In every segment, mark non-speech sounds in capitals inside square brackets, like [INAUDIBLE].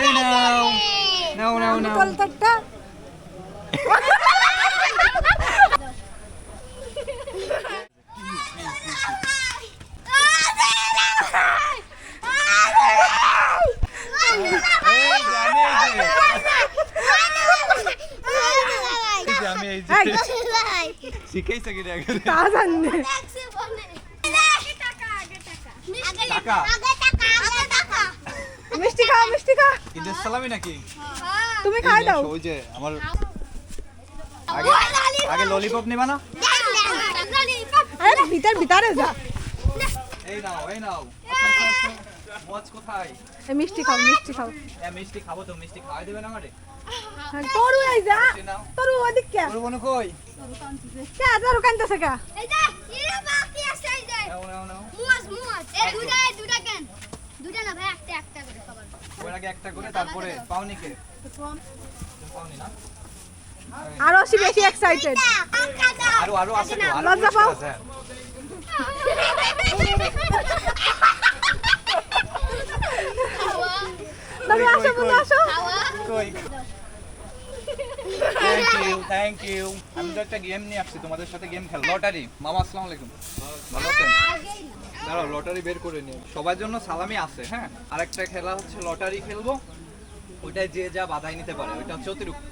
এই নাও নাও নাও নাও কলকাতা এই যে মিষ্টি খা মিষ্টি খা। ঈদের সালামি নাকি? তুমি খাই এই দাও। ওই যে আমার আগে আগে ললিপপ নিবা না? আরে ভিতর ভিতরে যা। এই নাও এই নাও। মোয়াজ কোথায়? এই মিষ্টি খাও মিষ্টি খাও। এ, মিষ্টি খাব তো মিষ্টি খাওয়াই দেবে না আমারে? হ্যাঁ, তরু এই যা। তরু ওদিক কে? তোর বোন কই? কে তরু কান্দছে কে? নাও নাও নাও ওর আগে একটা করে তারপরে পাওনি কে পাওনি না? আরও অসি বেশি এক্সাইটেড আরও আরও আছে লজ্জা পাও? তুমি আসো বন্ধু আসো। কই? থ্যাংক ইউ আমি তো একটা গেম নিয়ে আসছি তোমাদের সাথে গেম খেল লটারি মামা আসসালামু আলাইকুম। ভালো আছেন? দাঁড়াও লটারি বের করে নিও সবার জন্য সালামি আছে হ্যাঁ? আরেকটা খেলা হচ্ছে লটারি খেলব। ওইটায় যে যা বাধাই নিতে পারে ওইটা হচ্ছে অতিরিক্ত।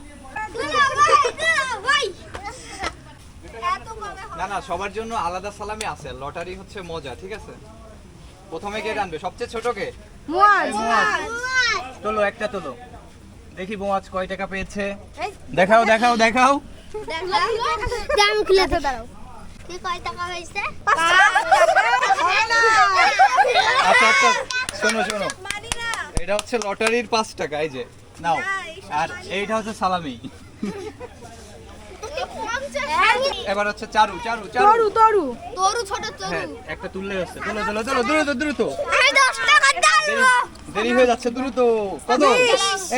না না সবার জন্য আলাদা সালামি আছে। লটারি হচ্ছে মজা ঠিক আছে? প্রথমে কে জানবে? সবচেয়ে ছোট কে? মুয়াজ। তোলো একটা তোলো। দেখি বোমাজ কয় টাকা পেয়েছে? দেখাও দেখাও দেখাও। আমি খুলে দাঁড়াও তুই কয় টাকা হয়েছে? আচ্ছা আচ্ছা শোনো শোনো। এটা হচ্ছে লটারির পাঁচ টাকা এই যে। নাও। আর এইটা হচ্ছে সালামি। এবার হচ্ছে চারু চারু চারু। তরু তরু। তরু ছোট তরু। হ্যাঁ একটা তুললে হচ্ছে। তুলো তুলো তুলো দ্রুত দ্রুত আমি দশ টাকা দেরি হয়ে যাচ্ছে দ্রুত কত?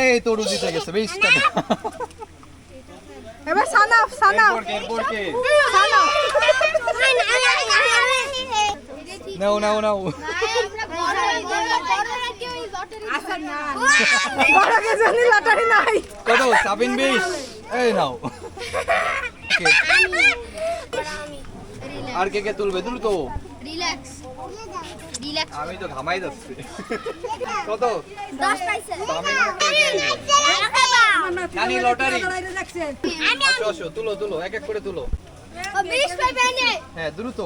এই তরু দিতে গেছে বিশ টাকা। এবার সানাফ সানাফ নাও নাও নাও। লটারি নাই। কত সাবিন বিশ এই নাও। আর কে কে তুলবে? রিল্যাক্স রিল্যাক্স আমি তো ঘামাই যাচ্ছি। কত? পাইছে। নানি লটারি। আসো আসো তুলো তুলো এক এক করে তুলো। হ্যাঁ দ্রুত।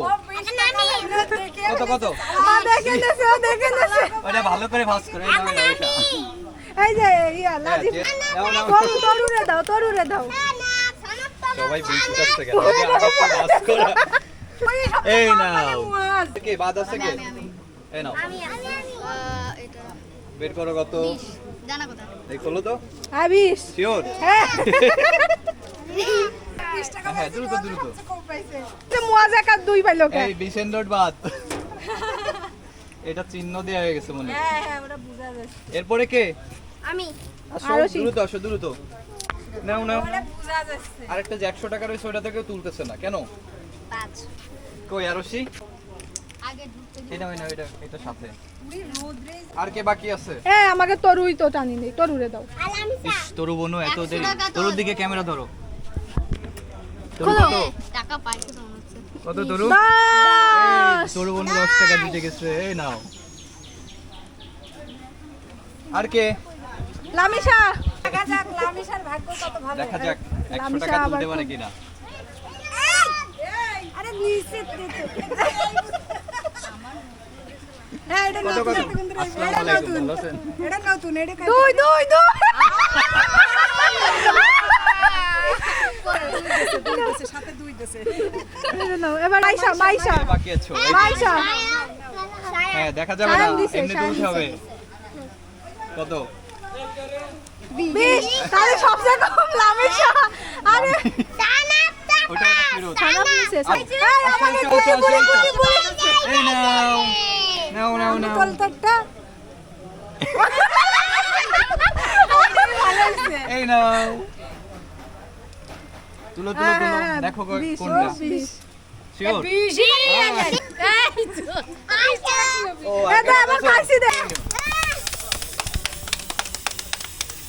কত কত? নেছে ওটা ভালো করে ভাজ করে এই যে ইয়া হ্যাঁ, লাজি যে- নাও, নাও। তরু তরু রে দাও। তরু রে দাও সবাই বিশ করছে কেন আগে আগে তো ভাজ করা। এই নাও। কে বাদ আছে কে? এই নাও। বের করো কত? জানা কথা। এই খোলো তো। আবিশ শিওর? হ্যাঁ। হ্যাঁ দ্রুত দ্রুত। তো দুই পাইলো এই বিশেন নোট বাদ। এটা চিহ্ন দেওয়া হয়ে গেছে মনে হ্যাঁ। হ্যাঁ ওটা বুঝা যাচ্ছে। এরপরে কে? আমি। আসো দ্রুত আসো দ্রুত। নাও নাও। বুঝা যাচ্ছে। আরেকটা যে একশো টাকা রয়েছে ওটা থেকে তুলতেছে না। কেন? পাঁচ। কই আরশি এটা হয় না এটা এটা সাথে। আর কে বাকি আছে? হ্যাঁ আমাকে তরুই তো টানি নেই তরু রে দাও। ইস তরু বনু এত দেরি। তরুর দিকে ক্যামেরা ধরো। টাকা পাইছে হচ্ছে। কত তরু? তরু বনু দশ টাকা দিতে গেছে এই নাও। আর কে? লামিশা! দেখা যাক লামিশার ভাগ্য কত ভালো। দেখা যাক একশো লামিশা টাকা তুলতে পারে কিনা। আরে [LAUGHS] হ্যাঁ এটা কত নতুন কত? একটা কিন্তু আসসালামু এটা নতুন। এটা নতুন এটা দুই দুই দুই। এবার মাইশা মাইশা। কে বাকি আছো? এই যে, মাইশা। হ্যাঁ দেখা যাবে না। এমনি তুলতে হবে। কত? বিশ। তাহলে সবচেয়ে কম লামিশা আরে। ওটা ফেরত এই নাও। নাও নাও নাও। কলকাতা এই নাও। তুলো তুলো হ্যাঁ, তুলো। হ্যাঁ, দেখো কোনটা। শিওর ও এ আগে দে, আবার বসো। খাইছি দে।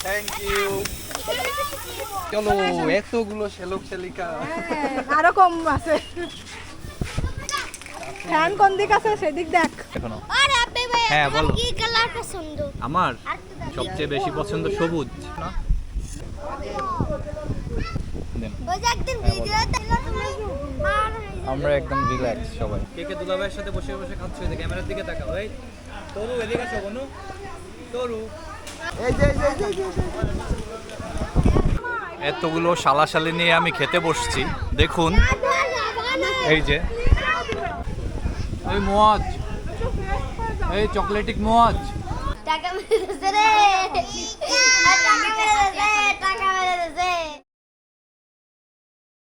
থ্যাংক ইউ চলো এতগুলো শেলক শেলিকা হ্যাঁ, আরও কম আছে। ফ্যান কোন দিক আছে সেদিক দেখ। এখনও। আর আপনি ভাই হ্যাঁ, বলো। কি কালার পছন্দ? আমার। সবচেয়ে বেশি পছন্দ সবুজ। ওই যে আর আমরা একদম রিল্যাক্স সবাই। কে কে দুলাভাইয়ের সাথে বসে বসে খাচ্ছ? এই ক্যামেরার দিকে তাকাও। এই তরু এদিকে আসো বনু। তরু। এতগুলো শালাশালি নিয়ে আমি খেতে বসছি। দেখুন এই যে। এই মোয়াজ। এই চকলেটিক মোয়াজ। টাকা মেরে দিছে রে। আর টাকা মেরে দিছে। টাকা মেরে দিছে।